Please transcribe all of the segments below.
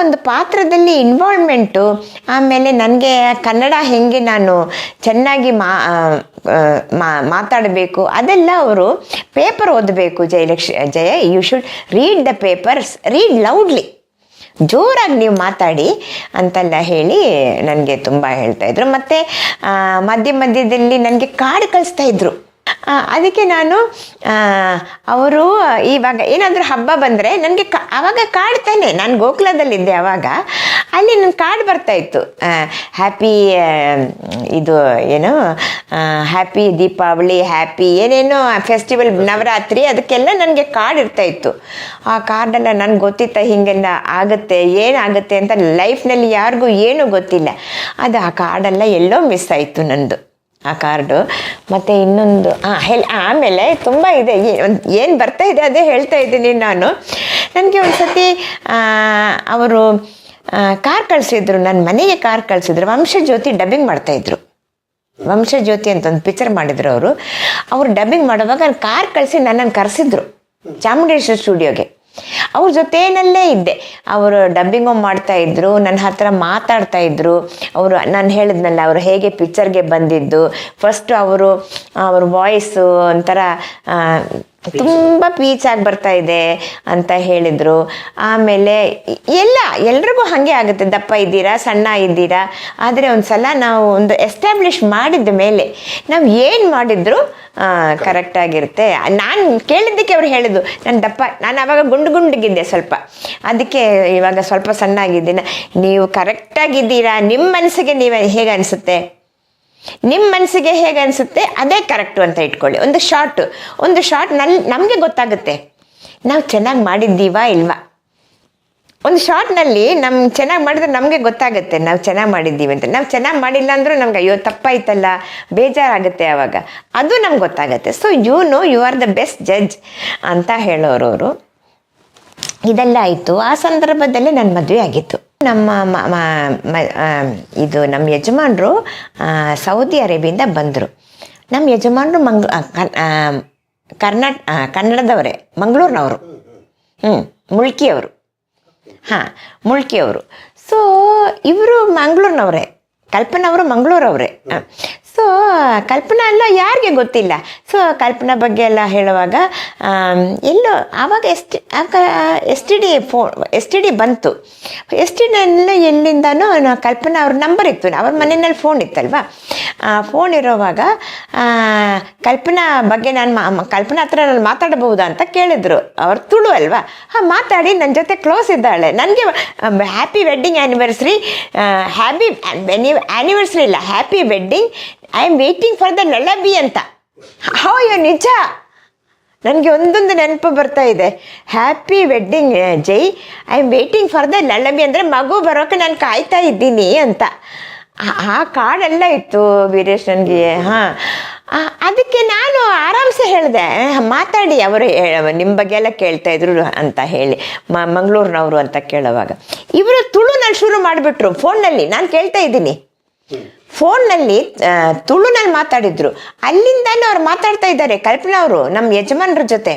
ಒಂದು ಪಾತ್ರದಲ್ಲಿ ಇನ್ವಾಲ್ವ್ಮೆಂಟು ಆಮೇಲೆ ನನಗೆ ಕನ್ನಡ ಹೆಂಗೆ ನಾನು ಚೆನ್ನಾಗಿ ಮಾ ಮಾತಾಡಬೇಕು ಅದೆಲ್ಲ ಅವರು ಪೇಪರ್ ಓದಬೇಕು Jayalakshmi Jaya you should read the papers read loudly ಜೋರಾಗಿ ನೀವು ಮಾತಾಡಿ ಅಂತೆಲ್ಲ ಹೇಳಿ ನನಗೆ ತುಂಬ ಹೇಳ್ತಾ ಇದ್ರು. ಮತ್ತು ಮಧ್ಯ ಮಧ್ಯದಲ್ಲಿ ನನಗೆ ಕಾರ್ಡ್ ಕಳಿಸ್ತಾ ಇದ್ರು. ಆ, ಅದಕ್ಕೆ ನಾನು ಅವರು ಇವಾಗ ಏನಾದರೂ ಹಬ್ಬ ಬಂದರೆ ನನಗೆ ಕ ಆವಾಗ ಕಾರ್ಡ್ ನಾನು ಗೋಕುಲದಲ್ಲಿದ್ದೆ ಆವಾಗ ಅಲ್ಲಿ ನನ್ನ ಕಾರ್ಡ್ ಬರ್ತಾ ಇತ್ತು. ಹ್ಯಾಪಿ ಇದು ಏನು ಹ್ಯಾಪಿ ದೀಪಾವಳಿ ಹ್ಯಾಪಿ ಏನೇನೋ ಫೆಸ್ಟಿವಲ್ ನವರಾತ್ರಿ ಅದಕ್ಕೆಲ್ಲ ನನಗೆ ಕಾರ್ಡ್ ಇರ್ತಾ ಇತ್ತು. ಆ ಕಾರ್ಡೆಲ್ಲ ನನಗೆ ಗೊತ್ತಿತ್ತ ಹಿಂಗೆಲ್ಲ ಆಗುತ್ತೆ ಏನಾಗುತ್ತೆ ಅಂತ ಲೈಫ್ನಲ್ಲಿ ಯಾರಿಗೂ ಏನೂ ಗೊತ್ತಿಲ್ಲ. ಅದು ಆ ಕಾರ್ಡೆಲ್ಲ ಎಲ್ಲೋ ಮಿಸ್ ಆಯಿತು ನಂದು. ಆ ಕಾರ್ಡು. ಮತ್ತು ಇನ್ನೊಂದು ಹಾಂ ಹೇಳಿ ಆಮೇಲೆ ತುಂಬ ಇದೆ. ಏನು ಬರ್ತಾ ಇದೆ ಅದೇ ಹೇಳ್ತಾ ಇದ್ದೀನಿ ನಾನು. ನನಗೆ ಒಂದು ಸತಿ ಅವರು ಕಾರ್ ಕಳಿಸಿದ್ರು ನನ್ನ ಮನೆಗೆ ಕಾರ್ ಕಳಿಸಿದ್ರು, ವಂಶಜ್ಯೋತಿ ಡಬ್ಬಿಂಗ್ ಮಾಡ್ತಾಯಿದ್ರು ವಂಶಜ್ಯೋತಿ ಅಂತ ಒಂದು ಪಿಕ್ಚರ್ ಮಾಡಿದ್ರು ಅವರು. ಅವರು ಡಬ್ಬಿಂಗ್ ಮಾಡುವಾಗ ಕಾರ್ ಕಳಿಸಿ ನನ್ನನ್ನು ಕರೆಸಿದ್ರು. ಚಾಮುಂಡೇಶ್ವರಿ ಸ್ಟುಡಿಯೋಗೆ ಅವ್ರ ಜೊತೆನಲ್ಲೇ ಇದ್ದೆ. ಅವರು ಡಬ್ಬಿಂಗು ಮಾಡ್ತಾ ಇದ್ರು ನನ್ನ ಹತ್ರ ಮಾತಾಡ್ತಾ ಇದ್ರು. ಅವರು, ನಾನು ಹೇಳಿದ್ನಲ್ಲ, ಅವರು ಹೇಗೆ ಪಿಕ್ಚರ್ಗೆ ಬಂದಿದ್ದು. ಫಸ್ಟ್ ಅವರು ಅವ್ರ ವಾಯ್ಸು ಒಂಥರ ತುಂಬ ಪೀಚಾಗಿ ಬರ್ತಾ ಇದೆ ಅಂತ ಹೇಳಿದರು. ಆಮೇಲೆ ಎಲ್ಲ, ಎಲ್ರಿಗೂ ಹಾಗೆ ಆಗುತ್ತೆ. ದಪ್ಪ ಇದ್ದೀರಾ, ಸಣ್ಣ ಇದ್ದೀರಾ? ಆದರೆ ಒಂದು ಸಲ ನಾವು ಒಂದು ಎಸ್ಟಾಬ್ಲಿಷ್ ಮಾಡಿದ ಮೇಲೆ ನಾವು ಏನು ಮಾಡಿದ್ರು? ಕರೆಕ್ಟಾಗಿರುತ್ತೆ ನಾನು ಕೇಳಿದ್ದಕ್ಕೆ ಅವ್ರು ಹೇಳಿದ್ದು, ನಾನು ದಪ್ಪ, ನಾನು ಆವಾಗ ಗುಂಡು ಗುಂಡಿಗಿದ್ದೆ ಸ್ವಲ್ಪ. ಅದಕ್ಕೆ ಇವಾಗ ಸ್ವಲ್ಪ ಸಣ್ಣ ಆಗಿದ್ದೀನಿ ನೀವು ಕರೆಕ್ಟಾಗಿದ್ದೀರಾ ನಿಮ್ಮ ಮನಸ್ಸಿಗೆ ನೀವು ಹೇಗೆ ಅನಿಸುತ್ತೆ? ನಿಮ್ಮ ಮನಸ್ಸಿಗೆ ಹೇಗೆ ಅನಿಸುತ್ತೆ? ಅದೇ ಕರೆಕ್ಟು ಅಂತ ಇಟ್ಕೊಳ್ಳಿ. ಒಂದು ಶಾರ್ಟ್ ಒಂದು ಶಾರ್ಟ್ ನನ್ನ ನಮಗೆ ಗೊತ್ತಾಗುತ್ತೆ. ನಾವು ಚೆನ್ನಾಗಿ ಮಾಡಿದ್ದೀವಾ ಇಲ್ವಾ? ಒಂದು ಶಾರ್ಟ್ನಲ್ಲಿ ನಮ್ಮ ಚೆನ್ನಾಗಿ ಮಾಡಿದ್ರೆ ನಮಗೆ ಗೊತ್ತಾಗುತ್ತೆ, ನಾವು ಚೆನ್ನಾಗಿ ಮಾಡಿದ್ದೀವಿ ಅಂತ. ನಾವು ಚೆನ್ನಾಗಿ ಮಾಡಿಲ್ಲ ಅಂದರೂ ನಮ್ಗೆ ಅಯ್ಯೋ ತಪ್ಪಾಯ್ತಲ್ಲ, ಬೇಜಾರಾಗುತ್ತೆ ಆವಾಗ ಅದು ನಮ್ಗೆ ಗೊತ್ತಾಗುತ್ತೆ. So you know you are the best judge ಅಂತ ಹೇಳೋರು ಅವರು ಇದೆಲ್ಲ ಆಯಿತು. ಆ ಸಂದರ್ಭದಲ್ಲೇ ನನ್ನ ಮದುವೆ ಆಗಿತ್ತು. ನಮ್ಮ ಇದು ನಮ್ಮ ಯಜಮಾನರು ಸೌದಿ ಅರೇಬಿಯಿಂದ ಬಂದರು. ನಮ್ಮ ಯಜಮಾನರು ಮಂಗ್ ಕರ್ನಾಟ ಕನ್ನಡದವರೇ, ಮಂಗಳೂರಿನವರು. ಹ್ಞೂ ಮುಳ್ಕಿಯವರು. ಹಾಂ ಮುಳ್ಕಿಯವರು. ಸೊ ಇವರು ಮಂಗಳೂರಿನವರೇ. ಕಲ್ಪನಾ ಅವರು ಮಂಗಳೂರವರೇ. ಸೊ, ಕಲ್ಪನಾ ಅಲ್ಲ ಯಾರಿಗೆ ಗೊತ್ತಿಲ್ಲ? ಸೊ, ಕಲ್ಪನಾ ಬಗ್ಗೆ ಎಲ್ಲ ಹೇಳುವಾಗ ಎಲ್ಲೋ, ಆವಾಗ ಎಸ್ ಟಿ ಆಗ ಎಸ್ ಟಿ ಡಿ ಫೋ ಎಸ್ ಟಿ ಡಿ ಬಂತು. ಎಸ್ ಟಿ ಡಿನೆಲ್ಲ ಎಲ್ಲಿಂದನೂ ಕಲ್ಪನಾ ಅವ್ರ ನಂಬರ್ ಇತ್ತು, ಅವ್ರ ಮನೆಯಲ್ಲಿ ಫೋನ್ ಇತ್ತಲ್ವಾ? ಫೋನ್ ಇರೋವಾಗ ಕಲ್ಪನಾ ಬಗ್ಗೆ ನಾನು ಮ- ಕಲ್ಪನಾ ಹತ್ರ ನಾನು ಮಾತಾಡಬಹುದಾ ಅಂತ ಕೇಳಿದ್ರು. ಅವ್ರು ತುಳು ಅಲ್ವಾ? ಹಾಂ, ಮಾತಾಡಿ ನನ್ನ ಜೊತೆ ಕ್ಲೋಸ್ ಇದ್ದಾಳೆ. ನನಗೆ happy wedding anniversary happy anniversary ಇಲ್ಲ happy wedding I am waiting for the ನಳಬಿ ಅಂತ. ಹೋಯ್ಯೋ ನಿಜ? ನನಗೆ ಒಂದೊಂದು ನೆನಪು ಬರ್ತಾ ಇದೆ. Happy wedding Jai. I am waiting for the ನಳಬಿ ಅಂದರೆ ಮಗು ಬರೋಕೆ ನಾನು ಕಾಯ್ತಾ ಇದ್ದೀನಿ ಅಂತ. ಆ- ಕಾಡೆಲ್ಲ ಇತ್ತು ವೀರೇಶ್ ನನಗೆ, ಹಾಂ. ಅದಕ್ಕೆ ನಾನು ಆರಾಮ್ಸೆ ಹೇಳಿದೆ. ಮಾತಾಡಿ, ಅವರು ನಿಮ್ಮ ಬಗ್ಗೆ ಎಲ್ಲ ಕೇಳ್ತಾ ಇದ್ರು ಅಂತ ಹೇಳಿ. ಮ, ಮಂಗಳೂರಿನವರು ಅಂತ ಕೇಳೋವಾಗ. ಇವರು ತುಳುನಲ್ಲಿ ಶುರು ಮಾಡಿಬಿಟ್ರು ಫೋನ್ನಲ್ಲಿ ನಾನು ಕೇಳ್ತಾ ಇದ್ದೀನಿ. ಫೋನ್ನಲ್ಲಿ ತುಳುನಲ್ಲಿ ಮಾತಾಡಿದ್ರು. ಅಲ್ಲಿಂದಾನು ಅವ್ರು ಮಾತಾಡ್ತಾ ಇದ್ದಾರೆ. ಕಲ್ಪನಾ ಅವರು ನಮ್ಮ ಯಜಮಾನ್ರ ಜೊತೆ.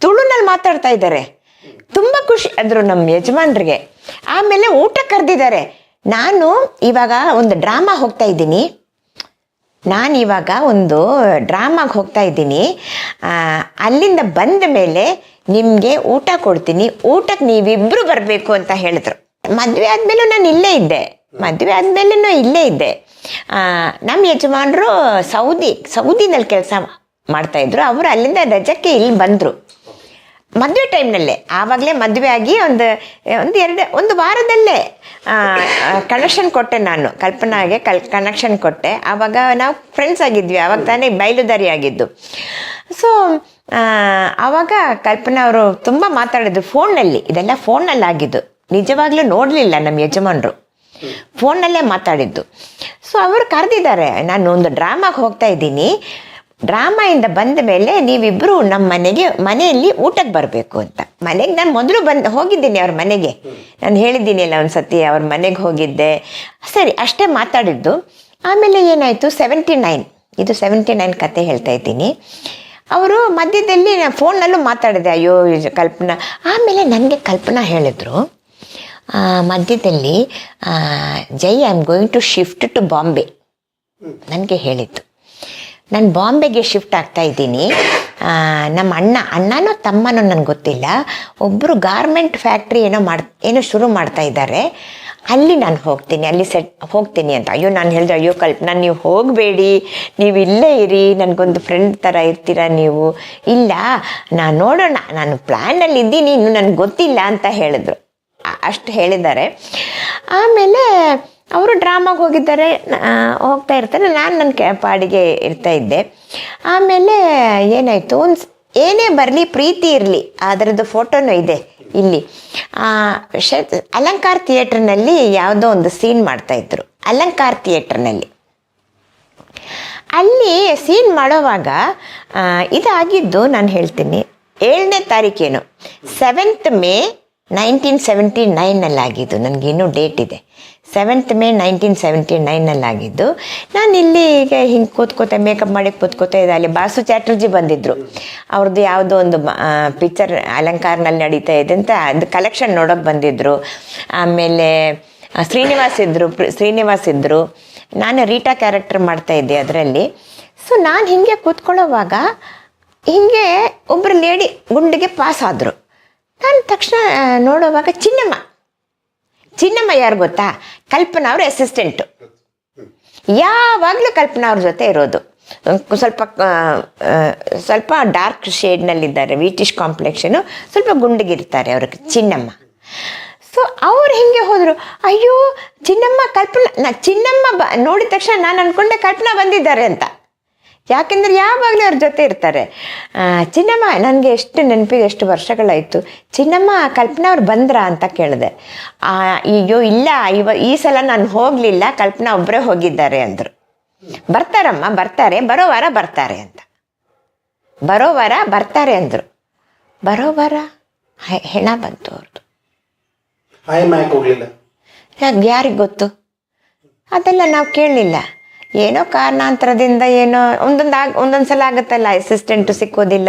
ತುಳುನಲ್ಲಿ ಮಾತಾಡ್ತಾ ಇದ್ದಾರೆ. ತುಂಬ ಖುಷಿ ಆದ್ರು ನಮ್ಮ ಯಜಮಾನ್ರಿಗೆ. ಆಮೇಲೆ ಊಟ ಕರೆದಿದ್ದಾರೆ. ನಾನು ಇವಾಗ ಒಂದು ಡ್ರಾಮಾ ಹೋಗ್ತಾ ಇದ್ದೀನಿ. ನಾನು ಇವಾಗ ಒಂದು ಡ್ರಾಮಾಗೆ ಹೋಗ್ತಾ ಇದ್ದೀನಿ. ಅಲ್ಲಿಂದ ಬಂದ ಮೇಲೆ ನಿಮಗೆ ಊಟ ಕೊಡ್ತೀನಿ. ಊಟಕ್ಕೆ ನೀವಿಬ್ಬರು ಬರಬೇಕು ಅಂತ ಹೇಳಿದ್ರು. ಮದುವೆ ಆದಮೇಲೂ ನಾನು ಇಲ್ಲೇ ಇದ್ದೆ. ಮದುವೆ ಆದಮೇಲೂ ಇಲ್ಲೇ ಇದ್ದೆ. ನಮ್ಮ ಯಜಮಾನರು ಸೌದಿ, ಸೌದಿನಲ್ಲಿ ಕೆಲಸ ಮಾಡ್ತಾಯಿದ್ರು ಅವರು ಅಲ್ಲಿಂದ ರಜಕ್ಕೆ ಇಲ್ಲಿ ಬಂದರು. ಮದುವೆ ಟೈಮ್ನಲ್ಲೇ. ಆವಾಗಲೇ ಮದುವೆ ಆಗಿ ಒಂದು ಒಂದು ಎರಡು, ಒಂದು ವಾರದಲ್ಲೇ ಕನೆಕ್ಷನ್ ಕೊಟ್ಟೆ ನಾನು. ಕಲ್ಪನಾಗೆ ಕಲ್ ಕನೆಕ್ಷನ್ ಕೊಟ್ಟೆ. ಆವಾಗ ನಾವು ಫ್ರೆಂಡ್ಸ್ ಆಗಿದ್ವಿ. ಆವಾಗ ತಾನೇ ಬಯಲುದಾರಿ ಆಗಿದ್ದು. ಸೊ ಆವಾಗ ಕಲ್ಪನಾ ಅವರು ತುಂಬ ಮಾತಾಡಿದ್ರು. ಫೋನ್ನಲ್ಲಿ ಇದೆಲ್ಲ ಫೋನ್ನಲ್ಲಿ ಆಗಿದ್ದು ನಿಜವಾಗ್ಲೂ ನೋಡಲಿಲ್ಲ ನಮ್ಮ ಯಜಮಾನರು. ಫೋನ್ನಲ್ಲೇ ಮಾತಾಡಿದ್ದು. ಸೊ ಅವರು ಕರೆದಿದ್ದಾರೆ. ನಾನು ಒಂದು ಡ್ರಾಮಾಗೆ ಹೋಗ್ತಾ ಇದ್ದೀನಿ. ಡ್ರಾಮಾಯಿಂದ ಬಂದ ಮೇಲೆ ನೀವಿಬ್ಬರು ನಮ್ಮ ಮನೆಗೆ, ಮನೆಯಲ್ಲಿ ಊಟಕ್ಕೆ ಬರಬೇಕು ಅಂತ. ಮನೆಗೆ ನಾನು ಮೊದಲು ಬಂದು, ಹೋಗಿದ್ದೀನಿ ಅವ್ರ ಮನೆಗೆ. ನಾನು ಹೇಳಿದ್ದೀನಿ ಅಲ್ಲ ಒಂದು ಸತಿ ಅವ್ರ ಮನೆಗೆ ಹೋಗಿದ್ದೆ. ಸರಿ, ಅಷ್ಟೇ ಮಾತಾಡಿದ್ದು. ಆಮೇಲೆ ಏನಾಯಿತು? ಸೆವೆಂಟಿ ನೈನ್ ಇದು ಸೆವೆಂಟಿ ನೈನ್ ಕತೆ ಹೇಳ್ತಾ ಇದ್ದೀನಿ. ಅವರು ಮಧ್ಯದಲ್ಲಿ ನಾನು ಫೋನ್ನಲ್ಲೂ ಮಾತಾಡಿದೆ. ಅಯ್ಯೋ ಕಲ್ಪನಾ. ಆಮೇಲೆ ನನಗೆ ಕಲ್ಪನಾ ಹೇಳಿದ್ರು. ಮಧ್ಯದಲ್ಲಿ Jai I am going to shift to Bombay ನನಗೆ ಹೇಳಿದ್ದು. ನಾನು ಬಾಂಬೆಗೆ ಶಿಫ್ಟ್ ಆಗ್ತಾ ಇದ್ದೀನಿ. ನಮ್ಮ ಅಣ್ಣ, ಅಣ್ಣನೋ ತಮ್ಮನೋ ನನಗೆ ಗೊತ್ತಿಲ್ಲ. ಒಬ್ಬರು ಗಾರ್ಮೆಂಟ್ ಫ್ಯಾಕ್ಟ್ರಿ ಏನೋ ಮಾಡ್, ಏನೋ ಶುರು ಮಾಡ್ತಾ ಇದ್ದಾರೆ. ಅಲ್ಲಿ ನಾನು ಹೋಗ್ತೀನಿ, ಅಲ್ಲಿ ಸೆಟ್ ಹೋಗ್ತೀನಿ ಅಂತ. ಅಯ್ಯೋ, ನಾನು ಹೇಳಿದೆ, ಅಯ್ಯೋ ನಾನು ನೀವು ಹೋಗಬೇಡಿ. ನೀವು ಇಲ್ಲೇ ಇರಿ. ನನಗೊಂದು ಫ್ರೆಂಡ್ ಥರ ಇರ್ತೀರಾ ನೀವು. ಇಲ್ಲ, ನಾನು ನೋಡೋಣ. ನಾನು ಪ್ಲ್ಯಾನಲ್ಲಿ ಇದ್ದೀನಿ ಇನ್ನು ನನಗೆ ಗೊತ್ತಿಲ್ಲ ಅಂತ ಹೇಳಿದ್ರು. ಅಷ್ಟು ಹೇಳಿದ್ದಾರೆ. ಆಮೇಲೆ ಅವರು ಡ್ರಾಮಾಗೆ ಹೋಗಿದ್ದಾರೆ ಹೋಗ್ತಾ ಇರ್ತಾರೆ. ನಾನು ನನ್ನ ಕೆ, ಪಾಡಿಗೆ ಇರ್ತಾ ಇದ್ದೆ. ಆಮೇಲೆ ಏನಾಯಿತು, ಒಂದು ಏನೇ ಬರಲಿ ಪ್ರೀತಿ ಇರಲಿ ಅದರದ್ದು ಫೋಟೋನೂ ಇದೆ ಇಲ್ಲಿ. ಅಲಂಕಾರ್ ಥಿಯೇಟ್ರ್ನಲ್ಲಿ ಯಾವುದೋ ಒಂದು ಸೀನ್ ಮಾಡ್ತಾಯಿದ್ರು ಅಲಂಕಾರ್ ಥಿಯೇಟ್ರ್ನಲ್ಲಿ. ಅಲ್ಲಿ ಸೀನ್ ಮಾಡೋವಾಗ ಇದಾಗಿದ್ದು ನಾನು ಹೇಳ್ತೀನಿ. ಏಳನೇ ತಾರೀಕೇನು ಸೆವೆಂತ್ ಮೇ ನೈನ್ಟೀನ್ ಸೆವೆಂಟಿ ನನಗೆ ಇನ್ನೂ ಡೇಟ್ ಇದೆ. ಸೆವೆಂತ್ ಮೇ ನೈನ್ಟೀನ್ ಸೆವೆಂಟಿ ನೈನಲ್ಲಿ ಆಗಿದ್ದು ನಾನು ಇಲ್ಲಿ ಈಗ ಹಿಂಗೆ ಕೂತ್ಕೋತೆ ಮೇಕಪ್ ಮಾಡಿ ಕೂತ್ಕೋತಾ ಇದ್ದೆ. ಅಲ್ಲಿ ಬಾಸು ಚಾಟರ್ಜಿ ಬಂದಿದ್ದರು ಅವ್ರದ್ದು ಯಾವುದೋ ಒಂದು ಪಿಕ್ಚರ್ ಅಲಂಕಾರನಲ್ಲಿ ನಡೀತಾ ಇದೆ ಅಂತ ಅದು ಕಲೆಕ್ಷನ್ ನೋಡೋಕೆ ಬಂದಿದ್ದರು ಆಮೇಲೆ ಶ್ರೀನಿವಾಸ್ ಇದ್ದರು ಶ್ರೀನಿವಾಸ್ ಇದ್ದರು ನಾನು ರೀಟಾ ಕ್ಯಾರೆಕ್ಟರ್ ಮಾಡ್ತಾ ಇದ್ದೆ ಅದರಲ್ಲಿ. ಸೊ ನಾನು ಹಿಂಗೆ ಕೂತ್ಕೊಳ್ಳೋವಾಗ, ಹಿಂಗೆ ಒಬ್ಬರು ಲೇಡಿ ಗುಂಡಿಗೆ ಪಾಸ್ ಆದರು. ನಾನು ತಕ್ಷಣ ನೋಡುವಾಗ ಚಿನ್ನಮ್ಮ. ಚಿನ್ನಮ್ಮ ಯಾರು ಗೊತ್ತಾ? ಕಲ್ಪನಾ ಅವ್ರ ಅಸಿಸ್ಟೆಂಟು ಯಾವಾಗಲೂ ಕಲ್ಪನಾ ಅವ್ರ ಜೊತೆ ಇರೋದು. ಸ್ವಲ್ಪ ಸ್ವಲ್ಪ ಡಾರ್ಕ್ ಶೇಡ್ನಲ್ಲಿದ್ದಾರೆ ವೀಟಿಶ್ ಕಾಂಪ್ಲೆಕ್ಷನು ಸ್ವಲ್ಪ ಗುಂಡಿಗಿರ್ತಾರೆ ಅವ್ರಿಗೆ, ಚಿನ್ನಮ್ಮ. ಸೊ ಅವ್ರು ಹಿಂಗೆ ಹೋದರು. ಅಯ್ಯೋ, ಚಿನ್ನಮ್ಮ, ಕಲ್ಪನಾ, ನಾ ಚಿನ್ನಮ್ಮ ಬ, ನೋಡಿದ ತಕ್ಷಣ ನಾನು ಅಂದ್ಕೊಂಡೆ ಕಲ್ಪನಾ ಬಂದಿದ್ದಾರೆ ಅಂತ. ಯಾಕೆಂದ್ರೆ ಯಾವಾಗಲೂ ಅವ್ರ ಜೊತೆ ಇರ್ತಾರೆ. ಚಿನ್ನಮ್ಮ ನನಗೆ ಎಷ್ಟು ನೆನಪಿಗೆ ಎಷ್ಟು ವರ್ಷಗಳಾಯಿತು. ಚಿನ್ನಮ್ಮ ಕಲ್ಪನಾ ಅವ್ರು ಬಂದ್ರಾ ಅಂತ ಕೇಳಿದೆ. ಆ, ಅಯ್ಯೋ ಇಲ್ಲ ಇವ ಈ ಸಲ ನಾನು ಹೋಗಲಿಲ್ಲ ಕಲ್ಪನಾ ಒಬ್ಬರೇ ಹೋಗಿದ್ದಾರೆ ಅಂದರು. ಬರ್ತಾರಮ್ಮ ಬರ್ತಾರೆ ಬರೋ ವಾರ ಬರ್ತಾರೆ ಅಂತ. ಬರೋ ವಾರ ಬರ್ತಾರೆ ಅಂದರು. ಬರೋ ವಾರ ಹೆಣ ಬಂತು ಅವ್ರದ್ದು ಯಾರಿಗೆ ಗೊತ್ತು? ಅದೆಲ್ಲ ನಾವು ಕೇಳಲಿಲ್ಲ. ಏನೋ ಕಾರಣಾಂತರದಿಂದ ಏನೋ ಒಂದೊಂದು ಆಗ, ಒಂದೊಂದು ಸಲ ಆಗುತ್ತಲ್ಲ ಅಸಿಸ್ಟೆಂಟು ಸಿಕ್ಕೋದಿಲ್ಲ,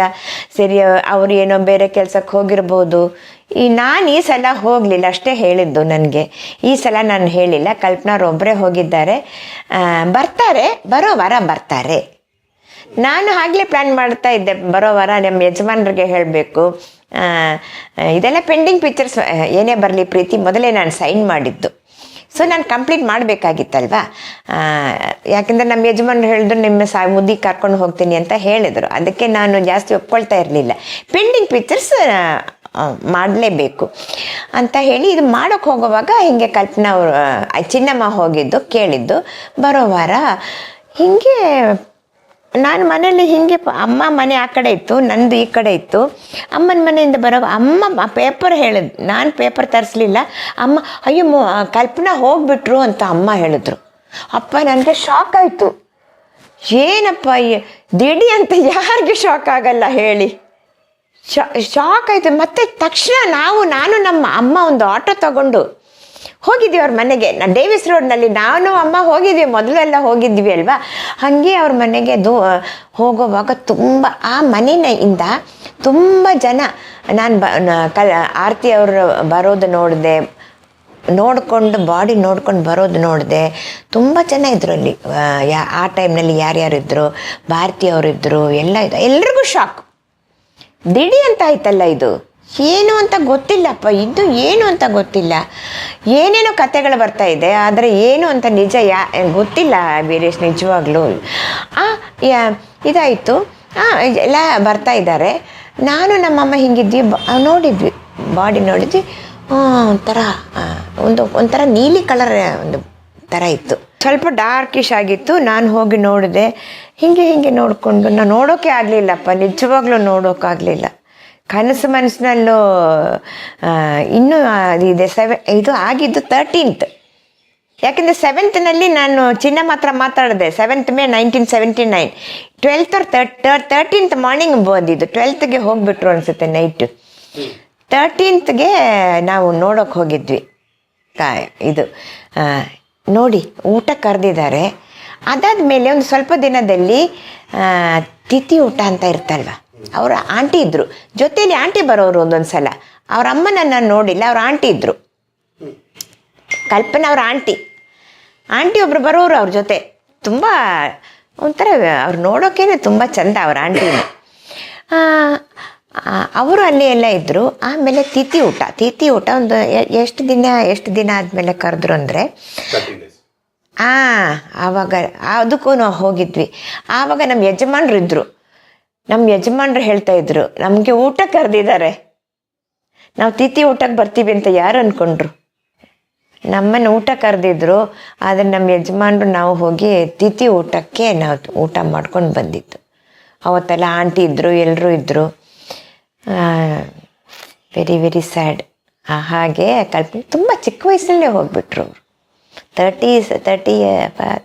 ಸರಿ, ಅವ್ರು ಏನೋ ಬೇರೆ ಕೆಲಸಕ್ಕೆ ಹೋಗಿರ್ಬೋದು. ಈ ನಾನು ಈ ಸಲ ಹೋಗಲಿಲ್ಲ, ಅಷ್ಟೇ ಹೇಳಿದ್ದು ನನಗೆ. ಈ ಸಲ ನಾನು ಹೇಳಿಲ್ಲ, ಕಲ್ಪನಾರು ಒಬ್ಬರೇ ಹೋಗಿದ್ದಾರೆ. ಬರ್ತಾರೆ, ಬರೋ ವಾರ ಬರ್ತಾರೆ. ನಾನು ಆಗಲೇ ಪ್ಲ್ಯಾನ್ ಮಾಡ್ತಾ ಇದ್ದೆ, ಬರೋ ವಾರ ನಮ್ಮ ಯಜಮಾನ್ರಿಗೆ ಹೇಳಬೇಕು. ಇದೆಲ್ಲ ಪೆಂಡಿಂಗ್ ಪಿಕ್ಚರ್ಸ್ ಏನೇ ಬರಲಿ, ಪ್ರೀತಿ, ಮೊದಲೇ ನಾನು ಸೈನ್ ಮಾಡಿದ್ದು. ಸೊ ನಾನು ಕಂಪ್ಲೀಟ್ ಮಾಡಬೇಕಾಗಿತ್ತಲ್ವಾ? ಯಾಕೆಂದರೆ ನಮ್ಮ ಯಜಮಾನ್ರು ಹೇಳಿದ್ರು, ನಿಮ್ಮ ಸಾ, ಮುದಿ ಕರ್ಕೊಂಡು ಹೋಗ್ತೀನಿ ಅಂತ ಹೇಳಿದರು. ಅದಕ್ಕೆ ನಾನು ಜಾಸ್ತಿ ಒಪ್ಕೊಳ್ತಾ ಇರಲಿಲ್ಲ. ಪೆಂಡಿಂಗ್ ಪಿಕ್ಚರ್ಸ್ ಮಾಡಲೇಬೇಕು ಅಂತ ಹೇಳಿ ಇದು ಮಾಡೋಕ್ಕೆ ಹೋಗುವಾಗ ಹಿಂಗೆ ಕಲ್ಪನಾ ಅವರು ಚಿನ್ನಮ್ಮ ಹೋಗಿದ್ದು, ಕೇಳಿದ್ದು, ಬರೋ ವಾರ ಹಿಂಗೆ ನಾನು ಮನೇಲಿ ಹಿಂಗೆ ಅಮ್ಮ ಮನೆ ಆ ಕಡೆ ಇತ್ತು, ನಂದು ಈ ಕಡೆ ಇತ್ತು. ಅಮ್ಮನ ಮನೆಯಿಂದ ಬರೋ ಅಮ್ಮ ಪೇಪರ್ ಹೇಳಿದ್ ನಾನು ಪೇಪರ್ ತರಿಸ್ಲಿಲ್ಲ. ಅಮ್ಮ, ಅಯ್ಯೋ ಕಲ್ಪನಾ ಹೋಗ್ಬಿಟ್ರು ಅಂತ ಅಮ್ಮ ಹೇಳಿದ್ರು. ಅಪ್ಪ ನನಗೆ ಶಾಕ್ ಆಯಿತು. ಏನಪ್ಪ ದಿಢಿ ಅಂತ ಯಾರಿಗೆ ಶಾಕ್ ಆಗಲ್ಲ ಹೇಳಿ? ಶಾಕ್ ಆಯಿತು. ಮತ್ತೆ ತಕ್ಷಣ ನಾವು, ನಾನು ನಮ್ಮ ಅಮ್ಮ ಒಂದು ಆಟೋ ತಗೊಂಡು ಹೋಗಿದ್ವಿ ಅವ್ರ ಮನೆಗೆ. ನಾನು ಡೇವಿಸ್ ರೋಡ್ನಲ್ಲಿ ನಾನು, ಅಮ್ಮ ಹೋಗಿದ್ವಿ ಮೊದಲೆಲ್ಲ ಹೋಗಿದ್ವಿ ಅಲ್ವಾ? ಹಾಗೆ ಅವ್ರ ಮನೆಗೆ ದೂ ಹೋಗೋವಾಗ ತುಂಬ, ಆ ಮನೆಯಿಂದ ತುಂಬ ಜನ, ನಾನು ಬ ಕಲ್, ಆರತಿ ಅವರು ಬರೋದು ನೋಡಿದೆ, ನೋಡಿಕೊಂಡು, ಬಾಡಿ ನೋಡ್ಕೊಂಡು ಬರೋದು ನೋಡಿದೆ, ತುಂಬ ಜನ ಇದ್ರು ಅಲ್ಲಿ. ಯಾ, ಆ ಟೈಮ್ನಲ್ಲಿ ಯಾರ್ಯಾರು ಇದ್ದರು ಭಾರತಿ ಅವರಿದ್ದರು ಎಲ್ಲ ಎಲ್ರಿಗೂ ಶಾಕ್ ದಿಢಿ ಅಂತ ಆಯ್ತಲ್ಲ ಇದು. ಏನು ಅಂತ ಗೊತ್ತಿಲ್ಲಪ್ಪ. ಇದು ಏನು ಅಂತ ಗೊತ್ತಿಲ್ಲ. ಏನೇನೋ ಕತೆಗಳು ಬರ್ತಾ ಇದೆ, ಆದರೆ ಏನು ಅಂತ ನಿಜ ಯಾ, ಗೊತ್ತಿಲ್ಲ ವೀರೇಶ್ ನಿಜವಾಗ್ಲೂ. ಆ ಇದಾಯಿತು. ಹಾಂ ಎಲ್ಲ ಬರ್ತಾ ಇದ್ದಾರೆ. ನಾನು ನಮ್ಮಮ್ಮ ಹಿಂಗಿದ್ವಿ ನೋಡಿದ್ವಿ, ಬಾಡಿ ನೋಡಿದ್ವಿ. ಒಂಥರ ಒಂದು, ಒಂಥರ ನೀಲಿ ಕಲರ್, ಒಂದು ಥರ ಇತ್ತು. ಸ್ವಲ್ಪ ಡಾರ್ಕಿಶ್ ಆಗಿತ್ತು, ನಾನು ಹೋಗಿ ನೋಡಿದೆ. ಹಿಂಗೆ ಹಿಂಗೆ ನೋಡಿಕೊಂಡು ನಾನು ನೋಡೋಕೆ ಆಗಲಿಲ್ಲಪ್ಪ, ನಿಜವಾಗ್ಲೂ ನೋಡೋಕ್ಕಾಗಲಿಲ್ಲ ಕನಸು ಮನಸ್ಸಿನಲ್ಲೂ ಇನ್ನೂ ಇದೆ ಸೆವೆ, ಇದು ಆಗಿದ್ದು ತರ್ಟೀನ್ತ್ ಯಾಕೆಂದರೆ ಸೆವೆಂತ್ನಲ್ಲಿ ನಾನು ಚಿನ್ನ ಮಾತ್ರ ಮಾತಾಡಿದೆ. Seventh May nineteen seventy nine twelfth ಅವ್ರ ತರ್ಟೀನ್ತ್ ಮಾರ್ನಿಂಗ್ ಬಂದಿದ್ದು ಟ್ವೆಲ್ತ್ಗೆ ಹೋಗಿಬಿಟ್ರು ಅನಿಸುತ್ತೆ ನೈಟು ತರ್ಟೀನ್ತ್ಗೆ ನಾವು ನೋಡೋಕೆ ಹೋಗಿದ್ವಿ. ಕಾ ಇದು ನೋಡಿ, ಊಟ ಕರೆದಿದ್ದಾರೆ. ಅದಾದ ಮೇಲೆ ಒಂದು ಸ್ವಲ್ಪ ದಿನದಲ್ಲಿ ತಿಥಿ ಊಟ ಅಂತ ಇರ್ತಲ್ವ? ಅವರ ಆಂಟಿ ಇದ್ದರು ಜೊತೆಯಲ್ಲಿ ಆಂಟಿ ಬರೋರು ಒಂದೊಂದು ಸಲ. ಅವ್ರ ಅಮ್ಮನನ್ನು ನೋಡಿಲ್ಲ ಅವ್ರ ಆಂಟಿ ಇದ್ದರು ಕಲ್ಪನಾ ಅವ್ರ ಆಂಟಿ. ಆಂಟಿ ಒಬ್ರು ಬರೋರು ಅವ್ರ ಜೊತೆ. ತುಂಬ ಒಂಥರ ಅವ್ರು ನೋಡೋಕ್ಕೇನೆ ತುಂಬ ಚಂದ ಅವ್ರ ಆಂಟಿ ಅವರು ಅಲ್ಲಿ ಎಲ್ಲ ಇದ್ದರು ಆಮೇಲೆ ತಿಥಿ ಊಟ. ತಿಥಿ ಊಟ ಒಂದು ಎಷ್ಟು ದಿನ ಎಷ್ಟು ದಿನ ಆದಮೇಲೆ ಕರೆದ್ರು ಅಂದರೆ? ಆ ಆವಾಗ ಅದಕ್ಕೂ ನಾವು ಹೋಗಿದ್ವಿ. ಆವಾಗ ನಮ್ಮ ಯಜಮಾನ್ರು ಇದ್ದರು ನಮ್ಮ ಯಜಮಾನ್ರು ಹೇಳ್ತಾ ಇದ್ರು, ನಮಗೆ ಊಟ ಕರೆದಿದ್ದಾರೆ ನಾವು ತಿಥಿ ಊಟಕ್ಕೆ ಬರ್ತೀವಿ ಅಂತ ಯಾರು ಅಂದ್ಕೊಂಡ್ರು ನಮ್ಮನ್ನು ಊಟ ಕರೆದಿದ್ರು, ಆದರೆ ನಮ್ಮ ಯಜಮಾನ್ರು ನಾವು ಹೋಗಿ ತಿಥಿ ಊಟಕ್ಕೆ ನಾವು ಊಟ ಮಾಡ್ಕೊಂಡು ಬಂದಿದ್ದು ಅವತ್ತೆಲ್ಲ ಆಂಟಿ ಇದ್ದರು ಎಲ್ಲರೂ ಇದ್ದರು ವೆರಿ ವೆರಿ ಸ್ಯಾಡ್ ಹಾಗೆ ಕಲ್ಪನೆ ತುಂಬ ಚಿಕ್ಕ ವಯಸ್ಸಲ್ಲೇ ಹೋಗ್ಬಿಟ್ರು ಅವರು. Thirty thirty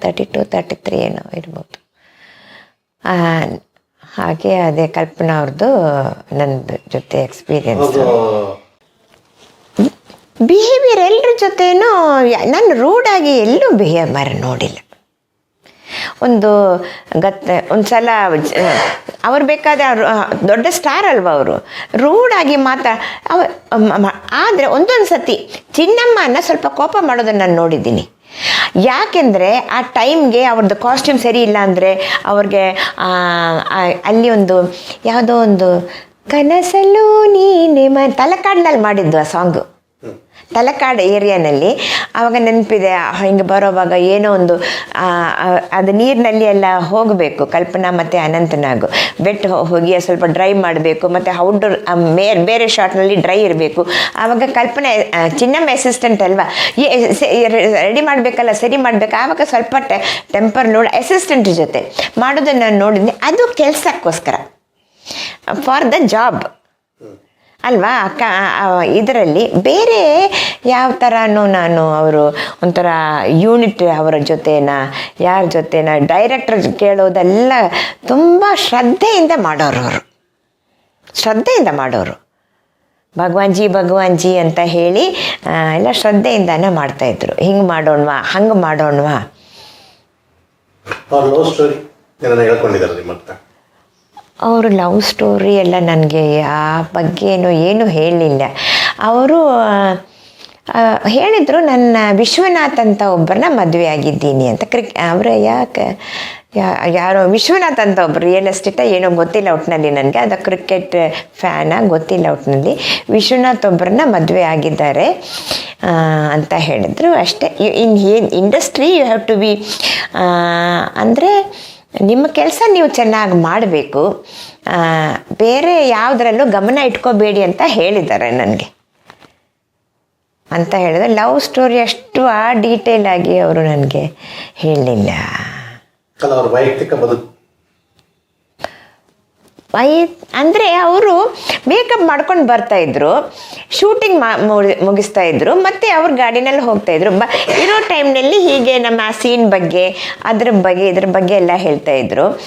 thirty two thirty three ಏನೋ ಇರ್ಬೋದು. ಹಾಗೆ ಅದೇ ಕಲ್ಪನಾ ಅವ್ರದ್ದು ನನ್ನ ಜೊತೆ ಎಕ್ಸ್ಪೀರಿಯನ್ಸ್ ಬಿಹೇವಿಯರ್ ಎಲ್ಲರ ಜೊತೆನೂ ನನ್ನ ನಾನು ರೂಡಾಗಿ ಎಲ್ಲೂ ಬಿಹೇವಿಯರ್ ನೋಡಿಲ್ಲ. ಒಂದು ಗತ್ ಒಂದು ಸಲ ಅವ್ರು ಬೇಕಾದ್ರೆ ಅವ್ರು ದೊಡ್ಡ ಸ್ಟಾರ್ ಅಲ್ವಾ ಅವರು? ರೂಡಾಗಿ ಮಾತಾ ಅವ ಆದರೆ ಒಂದೊಂದು ಸತಿ ಚಿನ್ನಮ್ಮನ ಸ್ವಲ್ಪ ಕೋಪ ಮಾಡೋದನ್ನು ನಾನು ನೋಡಿದ್ದೀನಿ. ಯಾಕೆಂದರೆ ಆ ಟೈಮ್ಗೆ ಅವ್ರದ್ದು ಕಾಸ್ಟ್ಯೂಮ್ ಸರಿ ಇಲ್ಲ ಅಂದರೆ ಅವ್ರಿಗೆ ಅಲ್ಲಿ ಒಂದು ಯಾವುದೋ ಒಂದು ಕನಸಲ್ಲೂ ನೀನೆ ಮ ತಲಕಾಡಿನಲ್ಲಿ ಮಾಡಿದ್ದು ಆ ಸಾಂಗು ತಲಕಾಡು ಏರಿಯಾನಲ್ಲಿ ಆವಾಗ ನೆನಪಿದೆ ಹಿಂಗೆ ಬರೋವಾಗ ಏನೋ ಒಂದು ಅದು ನೀರಿನಲ್ಲಿ ಎಲ್ಲ ಹೋಗಬೇಕು, ಕಲ್ಪನಾ ಮತ್ತು ಅನಂತನಾಗು. ಬೆಟ್ ಹೋಗಿ ಸ್ವಲ್ಪ ಡ್ರೈ ಮಾಡಬೇಕು, ಮತ್ತು ಔಟ್ಡೋರ್ ಮೇರ್, ಬೇರೆ ಶಾರ್ಟ್ನಲ್ಲಿ ಡ್ರೈ ಇರಬೇಕು. ಆವಾಗ ಕಲ್ಪನೆ ಚಿನ್ನಮ್ಮ ಅಸಿಸ್ಟೆಂಟ್ ಅಲ್ವಾ ರೆಡಿ ಮಾಡಬೇಕಲ್ಲ, ಸರಿ ಮಾಡಬೇಕು ಆವಾಗ ಸ್ವಲ್ಪ ಟೆಂಪರ್ ನೋಡಿ ಅಸಿಸ್ಟೆಂಟ್ ಜೊತೆ ಮಾಡೋದನ್ನು ನೋಡಿದ್ನಿ. ಅದು ಕೆಲಸಕ್ಕೋಸ್ಕರ ಫಾರ್ ದ ಜಾಬ್ ಅಲ್ವಾ? ಕ ಇದರಲ್ಲಿ ಬೇರೆ ಯಾವ ಥರನೂ ನಾನು ಅವರು ಒಂಥರ ಯೂನಿಟ್ ಅವರ ಜೊತೆನ, ಯಾರ ಜೊತೆನ ಡೈರೆಕ್ಟರ್ ಕೇಳೋದೆಲ್ಲ ತುಂಬ ಶ್ರದ್ಧೆಯಿಂದ ಮಾಡೋರು ಅವರು. ಶ್ರದ್ಧೆಯಿಂದ ಮಾಡೋರು. ಭಗವಾನ್ ಜಿ ಅಂತ ಹೇಳಿ ಎಲ್ಲ ಶ್ರದ್ಧೆಯಿಂದನೇ ಮಾಡ್ತಾಯಿದ್ರು ಹಿಂಗೆ ಮಾಡೋಣವಾ, ಹಂಗೆ ಮಾಡೋಣವಾ? ಅವ್ರ ಲವ್ ಸ್ಟೋರಿ ಎಲ್ಲ ನನಗೆ ಆ ಬಗ್ಗೆನೂ ಏನು ಹೇಳಲಿಲ್ಲ ಅವರು ಹೇಳಿದರು, ನನ್ನ ವಿಶ್ವನಾಥ್ ಅಂತ ಒಬ್ಬರನ್ನ ಮದುವೆ ಆಗಿದ್ದೀನಿ ಅಂತ. ಕ್ರಿಕ್, ಅವರ ಯಾಕೆ ಯಾರೋ, ವಿಶ್ವನಾಥ್ ಅಂತ ಒಬ್ಬರು ರಿಯಲ್ ಎಸ್ಟೇಟ ಏನೋ ಗೊತ್ತಿಲ್ಲ ಒಟ್ಟಿನಲ್ಲಿ ನನಗೆ. ಅದು ಕ್ರಿಕೆಟ್ ಫ್ಯಾನ ಗೊತ್ತಿಲ್ಲ ಒಟ್ಟಿನಲ್ಲಿ ವಿಶ್ವನಾಥ್ ಒಬ್ಬರನ್ನ ಮದುವೆ ಆಗಿದ್ದಾರೆ ಅಂತ ಹೇಳಿದ್ರು ಅಷ್ಟೇ. In industry you have to be ಅಂದರೆ ನಿಮ್ಮ ಕೆಲಸ ನೀವು ಚೆನ್ನಾಗಿ ಮಾಡಬೇಕು. ಬೇರೆ ಯಾವುದರಲ್ಲೂ ಗಮನ ಇಟ್ಕೋಬೇಡಿ ಅಂತ ಹೇಳಿದ್ದಾರೆ ನನಗೆ. ಅಂತ ಹೇಳಿದ್ರೆ ಲವ್ ಸ್ಟೋರಿ ಅಷ್ಟು ಆ ಡೀಟೇಲ್ ಆಗಿ ಅವರು ನನಗೆ ಹೇಳಲಿಲ್ಲ ವೈಯಕ್ತಿಕ ಬದುಕು ಅಂದರೆ ಅವರು ಮೇಕಪ್ ಮಾಡ್ಕೊಂಡು ಬರ್ತಾ ಇದ್ರು ಶೂಟಿಂಗ್ ಮಾ ಮುಗಿ- ಮುಗಿಸ್ತಾ ಇದ್ರು, ಮತ್ತೆ ಅವ್ರ ಗಾಡಿನಲ್ಲಿ ಹೋಗ್ತಾ ಇದ್ರು. ಬ ಇರೋ ಟೈಮ್ನಲ್ಲಿ ಹೀಗೆ ನಮ್ಮ ಸೀನ್ ಬಗ್ಗೆ, ಅದ್ರ ಬಗ್ಗೆ, ಇದ್ರ ಬಗ್ಗೆ ಎಲ್ಲ ಹೇಳ್ತಾ ಇದ್ರು.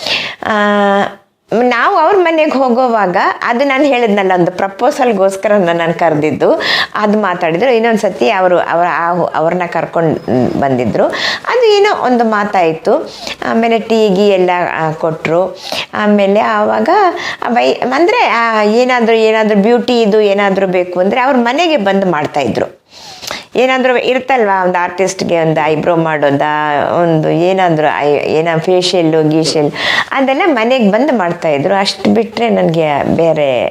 ನಾವು ಅವ್ರ ಮನೆಗೆ ಹೋಗೋವಾಗ ಅದು ನಾನು ಹೇಳಿದ್ನಲ್ಲ, ಒಂದು ಪ್ರಪೋಸಲ್ಗೋಸ್ಕರ ನಾನು ಕರೆದಿದ್ದು. ಅದು ಮಾತಾಡಿದ್ರು. ಇನ್ನೊಂದು ಸತಿ ಅವರು ಅವರ, ಆ- ಅವ್ರನ್ನ ಕರ್ಕೊಂಡು ಬಂದಿದ್ದರು ಅದು ಏನೋ ಒಂದು ಮಾತಾಯಿತು. ಆಮೇಲೆ ಟೀ, ಗೀ ಎಲ್ಲ ಕೊಟ್ಟರು ಆಮೇಲೆ ಆವಾಗ ಬೈ, ಅಂದರೆ ಏನಾದರೂ ಏನಾದರೂ ಬ್ಯೂಟಿ ಇದು ಏನಾದರೂ ಬೇಕು ಅಂದರೆ ಅವ್ರ ಮನೆಗೆ ಬಂದು ಮಾಡ್ತಾಯಿದ್ರು ಏನಾದರೂ ಇರ್ತಲ್ವಾ ಒಂದು ಆರ್ಟಿಸ್ಟ್ಗೆ ಒಂದು ಐಬ್ರೋ ಮಾಡೋದಾ, ಒಂದು ಏನಾದರೂ ಐ, ಏನೋ ಫೇಶಿಯಲ್ಲು ಗೀಶಿಯಲ್ ಅದೆಲ್ಲ ಮನೆಗೆ ಬಂದು ಮಾಡ್ತಾಯಿದ್ರು ಅಷ್ಟು ಬಿಟ್ಟರೆ ನನಗೆ ಬೇರೆ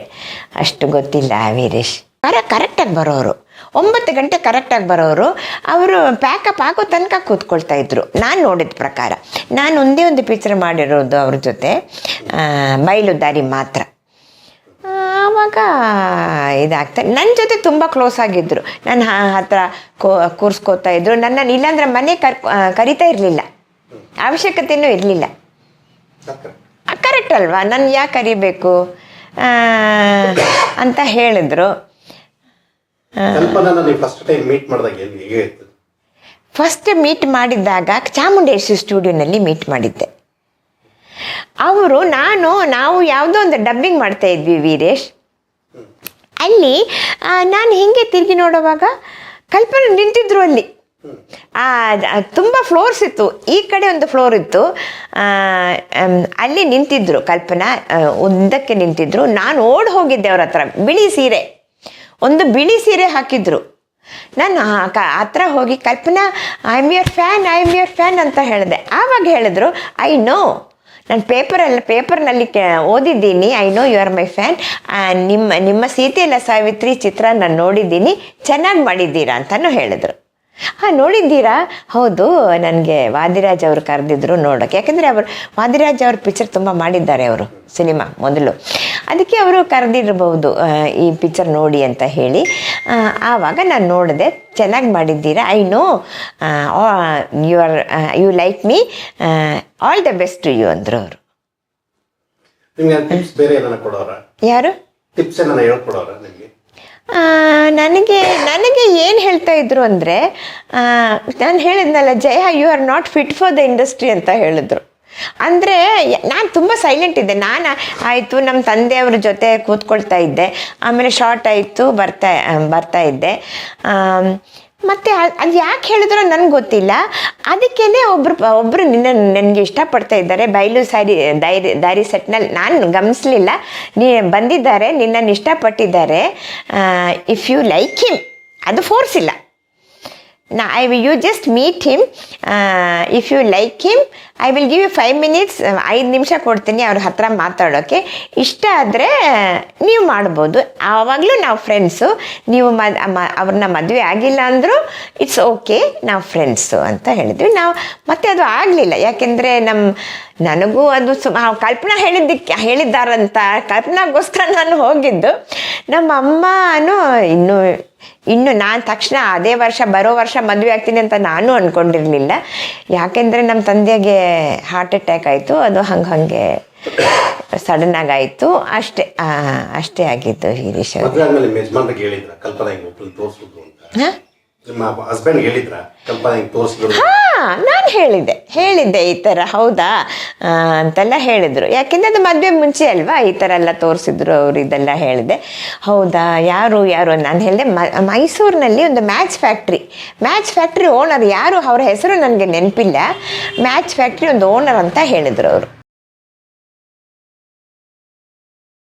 ಅಷ್ಟು ಗೊತ್ತಿಲ್ಲ ವೀರೇಶ್. ಬರ ಕರೆಕ್ಟಾಗಿ ಬರೋರು. ಒಂಬತ್ತು ಗಂಟೆ ಕರೆಕ್ಟಾಗಿ ಬರೋರು. ಅವರು ಪ್ಯಾಕಪ್ ಆಗೋ ತನಕ ಕೂತ್ಕೊಳ್ತಾ ಇದ್ರು. ನಾನು ನೋಡಿದ ಪ್ರಕಾರ. ನಾನು ಒಂದೇ ಒಂದು ಪಿಕ್ಚರ್ ಮಾಡಿರೋದು ಅವ್ರ ಜೊತೆ. ಮೈಲುದಾರಿ ದಾರಿ ಮಾತ್ರ. ಆವಾಗ ಇದಾಗ್ತದೆ ನನ್ನ ಜೊತೆ ತುಂಬ ಕ್ಲೋಸ್ ಆಗಿದ್ದರು ನನ್ನ ಹತ್ರ ಕೋ ಕೂರಿಸ್ಕೋತಾ ಇದ್ರು. ನನ್ನನ್ನು ಇಲ್ಲಾಂದ್ರೆ ಮನೆ ಕರ್ ಕರಿತಾ ಇರಲಿಲ್ಲ. ಅವಶ್ಯಕತೆಯೂ ಇರಲಿಲ್ಲ. ಕರೆಕ್ಟ್ ಅಲ್ವಾ? ನಾನು ಯಾಕೆ ಕರಿಬೇಕು? ಅಂತ ಹೇಳಿದ್ರು. ಫಸ್ಟ್ ಮೀಟ್ ಮಾಡಿದಾಗ ಎಲ್ಲಿ ಇತ್ತು? ಫಸ್ಟ್ ಮೀಟ್ ಮಾಡಿದ್ದಾಗ ಚಾಮುಂಡೇಶ್ವರಿ ಸ್ಟುಡಿಯೋನಲ್ಲಿ ಮೀಟ್ ಮಾಡಿದ್ದೆ. ಅವರು ನಾನು ನಾವು ಯಾವುದೋ ಒಂದು ಡಬ್ಬಿಂಗ್ ಮಾಡ್ತಾ ಇದ್ವಿ ವೀರೇಶ್. ಅಲ್ಲಿ ನಾನು ಹಿಂಗೆ ತಿರುಗಿ ನೋಡುವಾಗ ಕಲ್ಪನೆ ನಿಂತಿದ್ರು ಅಲ್ಲಿ. ತುಂಬ ಫ್ಲೋರ್ಸ್ ಇತ್ತು. ಈ ಕಡೆ ಒಂದು ಫ್ಲೋರ್ ಇತ್ತು. ಅಲ್ಲಿ ನಿಂತಿದ್ರು ಕಲ್ಪನಾ ಒಂದಕ್ಕೆ ನಿಂತಿದ್ರು. ನಾನು ಓಡ್ ಹೋಗಿದ್ದೆ ಅವ್ರ ಹತ್ರ, ಬಿಳಿ ಸೀರೆ. ಒಂದು ಬಿಳಿ ಸೀರೆ ಹಾಕಿದ್ರು. ನಾನು ಹತ್ರ ಹೋಗಿ Kalpana I am your fan I am your fan ಅಂತ ಹೇಳಿದೆ. ಆವಾಗ ಹೇಳಿದ್ರು ಐ ನೋ ನಾನು ಪೇಪರಲ್ಲಿ ಪೇಪರ್ನಲ್ಲಿ ಕೆ, ಓದಿದ್ದೀನಿ. I know you are my fan ನಿಮ್ಮ ನಿಮ್ಮ ಸೀತೆಯಲ್ಲ ಸಾವಿತ್ರಿ ಚಿತ್ರ ನಾನು ನೋಡಿದ್ದೀನಿ. ಚೆನ್ನಾಗಿ ಮಾಡಿದ್ದೀರಾ ಅಂತಲೂ ಹೇಳಿದ್ರು. ಹಾಂ ನೋಡಿದ್ದೀರಾ? ಹೌದು ನನಗೆ ವಾದಿರಾಜ್ ಅವರು ಕರೆದಿದ್ರು ನೋಡೋಕೆ. ಯಾಕಂದ್ರೆ ಅವರು ವಾದಿರಾಜ್ ಅವ್ರ ಪಿಕ್ಚರ್ ತುಂಬ ಮಾಡಿದ್ದಾರೆ ಅವರು ಸಿನಿಮಾ ಮೊದಲು. ಅದಕ್ಕೆ ಅವರು ಕರೆದಿರಬಹುದು ಈ ಪಿಕ್ಚರ್ ನೋಡಿ ಅಂತ ಹೇಳಿ. ಆವಾಗ ನಾನು ನೋಡಿದೆ ಚೆನ್ನಾಗಿ ಮಾಡಿದ್ದೀರಾ? I know you are you like me all the best to you ಅಂದರು ಅವರು. ಯಾರು ಟಿಪ್ಸ್ ಬೇರೆ ಏನಾರ ಕೊಡೋರ? ಯಾರು? ಟಿಪ್ಸ್ ಏನಾರ ಹೇಳ್ಕೊಡೋರ ನಿಮ್ಗೆ ಆ, ನನಗೆ ನನಗೆ ಏನು ಹೇಳ್ತಾ ಇದ್ರು ಅಂದರೆ ನಾನು ಹೇಳಿದ್ನಲ್ಲ, Jaya you are not fit for the industry ಅಂತ ಹೇಳಿದ್ರು. ಅಂದರೆ, ನಾನು ತುಂಬ ಸೈಲೆಂಟ್ ಇದ್ದೆ. ನಾನು, ಆಯಿತು ನಮ್ಮ ತಂದೆಯವ್ರ ಜೊತೆ ಕೂತ್ಕೊಳ್ತಾ ಇದ್ದೆ. ಆಮೇಲೆ ಶಾರ್ಟ್ ಆಯಿತು, ಬರ್ತಾ ಬರ್ತಾ ಇದ್ದೆ. ಮತ್ತೆ ಅದು ಯಾಕೆ ಹೇಳಿದ್ರು ನನಗೆ ಗೊತ್ತಿಲ್ಲ. ಅದಕ್ಕೇ ಒಬ್ರು ಒಬ್ಬರು ನಿನ್ನ, ನನಗೆ ಇಷ್ಟಪಡ್ತಾ ಇದ್ದಾರೆ. ಬಯಲು ಸಾರಿ, ದಾರಿ ದಾರಿ ಸೆಟ್ನಲ್ಲಿ ನಾನು ಗಮನಿಸ್ಲಿಲ್ಲ ನೀ ಬಂದಿದ್ದಾರೆ ನಿನ್ನನ್ನು ಇಷ್ಟಪಟ್ಟಿದ್ದಾರೆ. ಇಫ್ ಯು ಲೈಕ್ ಹಿಮ್ ಅದು ಫೋರ್ಸ್ ಇಲ್ಲ. ನಾ I we you just meet him if you like him I will give you five minutes ಐದು ನಿಮಿಷ ಕೊಡ್ತೀನಿ ಅವ್ರ ಹತ್ರ ಮಾತಾಡೋಕ್ಕೆ ಇಷ್ಟ ಆದರೆ ನೀವು ಮಾಡ್ಬೋದು. ಆವಾಗಲೂ ನಾವು ಫ್ರೆಂಡ್ಸು ನೀವು ಮ- ಅವ್ರನ್ನ ಮದುವೆ ಆಗಿಲ್ಲ ಅಂದರೂ ಇಟ್ಸ್ ಓಕೆ ನಾವು ಫ್ರೆಂಡ್ಸು ಅಂತ ಹೇಳಿದ್ವಿ. ನಾವು ಮತ್ತೆ ಅದು ಆಗಲಿಲ್ಲ. ಯಾಕೆಂದರೆ ನಮ್ಮ ನನಗೂ ಅದು ಸುಮ್ ಕಲ್ಪನಾ ಹೇಳಿದ್ದಕ್ಕೆ, ಹೇಳಿದ್ದಾರಂತ ಕಲ್ಪನಾಗೋಸ್ಕರ ನಾನು ಹೋಗಿದ್ದು. ನಮ್ಮ ಅಮ್ಮನೂ ಇನ್ನೂ ಇನ್ನು ನಾನು ತಕ್ಷಣ ಅದೇ ವರ್ಷ ಬರೋ ವರ್ಷ ಮದುವೆ ಆಗ್ತೀನಿ ಅಂತ ನಾನು ಅಂದ್ಕೊಂಡಿರಲಿಲ್ಲ ಯಾಕೆಂದರೆ ನಮ್ಮ ತಂದೆಗೆ ಹಾರ್ಟ್ ಅಟ್ಯಾಕ್ ಆಯಿತು ಅದು ಹಂಗೆ ಹಾಗೆ ಸಡನ್ನಾಗಿ ಆಯಿತು. ಅಷ್ಟೇ ಆ, ಅಷ್ಟೇ ಆಗಿತ್ತು ಹಿರೀಶ್ ಹಾಂ? ಹಾಂ, ನಾನು ಹೇಳಿದ್ದೆ. ಹೇಳಿದ್ದೆ ಈ ಥರ ಹೌದಾ? ಅಂತೆಲ್ಲ ಹೇಳಿದರು. ಯಾಕೆಂದರೆ ಅದು ಮದುವೆ ಮುಂಚೆ ಅಲ್ವಾ? ಈ ಥರ ಎಲ್ಲ ತೋರಿಸಿದ್ರು ಅವರು ಇದೆಲ್ಲ ಹೇಳಿದೆ. ಹೌದಾ? ಯಾರು ಯಾರು ನಾನು ಹೇಳಿದೆ ಮೈಸೂರಿನಲ್ಲಿ ಒಂದು match factory. Match factory owner ಯಾರು? ಅವ್ರ ಹೆಸರು ನನಗೆ ನೆನಪಿಲ್ಲ. ಮ್ಯಾಚ್ ಫ್ಯಾಕ್ಟ್ರಿ ಒಂದು ಓನರ್ ಅಂತ ಹೇಳಿದರು ಅವರು.